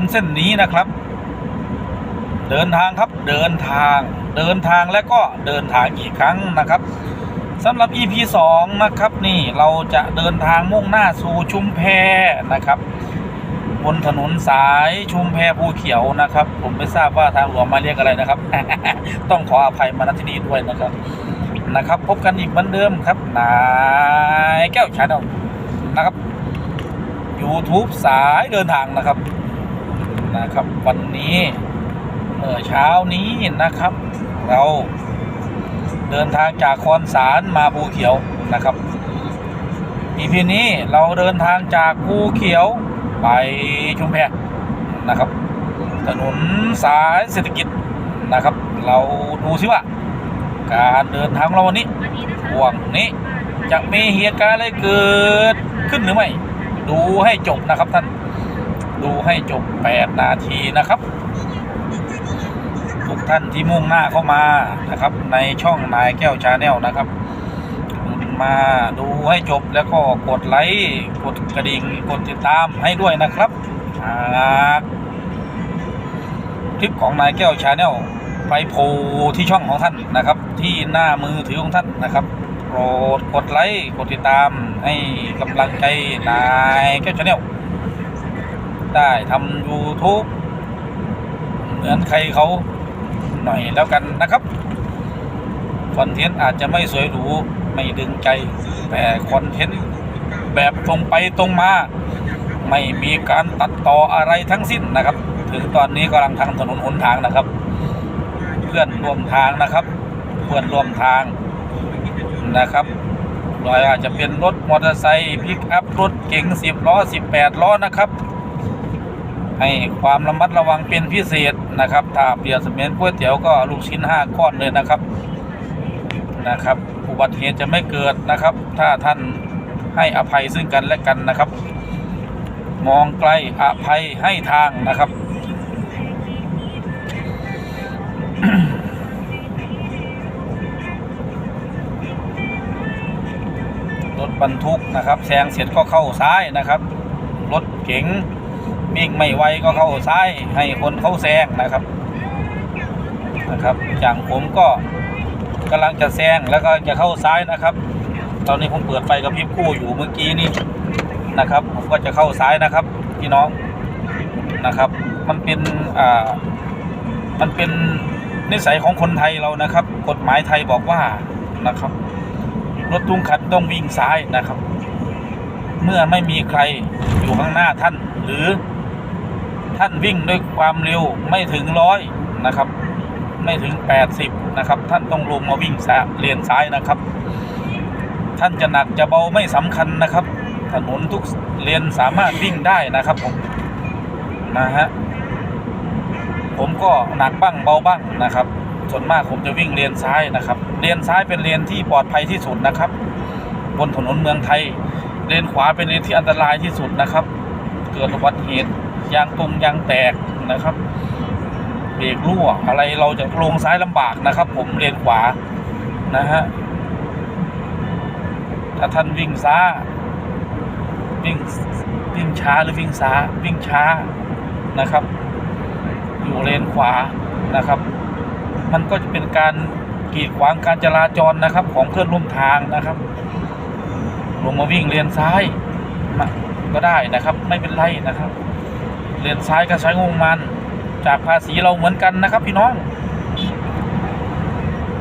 นเส้นนี้นะครับ เดินทางครับเดินทาง เดินทางและก็เดินทางอีกครั้งนะครับสำหรับ EP 2 นะครับนี่เราจะเดินทางมุ่งหน้าสู่ชุมแพนะครับ บนถนนสายชุมแพภูเขียวนะครับ ผมไม่ทราบว่าทางหลวงมาเรียกอะไรนะครับ ต้องขออภัยมาณที่นี้ด้วยนะครับนะครับ พบกันอีกเหมือนเดิมครับนายแก้วชาแนนะครับ YouTube สายเดินทางนะครับ นะครับ วันนี้เมื่อเช้านี้นะครับ เราเดินทางจากคอนสารมาภูเขียวนะครับอีพีนี้เราเดินทางจากภูเขียวไปชุมแพนะครับ ถนนสายเศรษฐกิจนะครับ เราดูซิว่า การเดินทางเราวันนี้ห่วงนี้จะมีเหตุการณ์อะไรเกิดขึ้นหรือไม่ ดูให้จบนะครับท่าน ดูให้จบ 8 นาทีนะครับ ทุกท่านที่มุ่งหน้าเข้ามานะครับ ในช่องนายแก้วชาแนลนะครับ มาดูให้จบแล้วก็กดไลค์กดกระดิ่งกดติดตามให้ด้วยนะครับคลิปของนายแก้วชาแนลไปโผล่ที่ช่องของท่านนะครับ ที่หน้ามือถือของท่านนะครับโปรดกดไลค์กดติดตามให้กำลังใจนายแก้วชาแนล ได้ทำ YouTube เหมือนใครเขาหน่อยแล้วกันนะครับคอนเทนต์อาจจะไม่สวยหรู ไม่ดึงใจ แต่คอนเทนต์แบบตรงไปตรงมา ไม่มีการตัดต่ออะไรทั้งสิ้นนะครับ ถึงตอนนี้กำลังทางถนนหนทางนะครับ เพื่อนร่วมทางนะครับ เพื่อนร่วมทางนะครับโดยอาจจะเป็นรถมอเตอร์ไซค์พิกอัพรถเก๋ง10ล้อ 18 ล้อนะครับ ให้ความระมัดระวังเป็นพิเศษนะครับ ถ้าเปรียบเสมือนก๋วยเตี๋ยวก็ลูกชิ้น5ก้อนเลยนะครับนะครับ อุบัติเหตุจะไม่เกิดนะครับ ถ้าท่านให้อภัยซึ่งกันและกันนะครับ มองไกลอภัยให้ทางนะครับรถบรรทุกนะครับแซงเสร็จก็เข้าซ้ายนะครับ รถเก๋ง วิ่งไม่ไวก็เข้าซ้ายให้คนเข้าแซงนะครับนะครับ อย่างผมก็กำลังจะแซงแล้วก็จะเข้าซ้ายนะครับ ตอนนี้ผมเปิดไฟกระพริบคู่อยู่เมื่อกี้นี้นะครับ ผมก็จะเข้าซ้ายนะครับพี่น้องนะครับ มันเป็นอ่ามันเป็นนิสัยของคนไทยเรานะครับ กฎหมายไทยบอกว่านะครับรถทุกคันต้องวิ่งซ้ายนะครับ เมื่อไม่มีใครอยู่ข้างหน้าท่านหรือ ท่านวิ่งด้วยความเร็วไม่ถึงร้อยนะครับ ไม่ถึง 80 นะครับ ท่านต้องลงมาวิ่งซ้ยเลนซ้ายนะครับ ท่านจะหนักจะเบาไม่สำคัญนะครับ ถนนทุกเลนสามารถวิ่งได้นะครับผมนะฮะผมก็หนักบ้างเบาบ้างนะครับ ส่วนมากผมจะวิ่งเลนซ้ายนะครับเลนซ้ายเป็นเลนที่ปลอดภัยที่สุดนะครับ บนถนนเมืองไทยเลนขวาเป็นเลนที่อันตรายที่สุดนะครับ เกิดอุบัติเหตุ ยางตรงยางแตกนะครับเบรกรั่วอะไรเราจะลงซ้ายลำบากนะครับ ผมเลนขวานะฮะถ้าท่านวิ่งซ้าวิ่งวิ่งช้าหรือวิ่งซ้าวิ่งช้านะครับ อยู่เลนขวานะครับ มันก็จะเป็นการกีดขวางการจราจรนะครับ ของเพื่อนร่วมทางนะครับ ลงมาวิ่งเลนซ้ายก็ได้นะครับ ไม่เป็นไรนะครับ เลนซ้ายก็ใช้งงมัน จากภาษีเราเหมือนกันนะครับพี่น้อง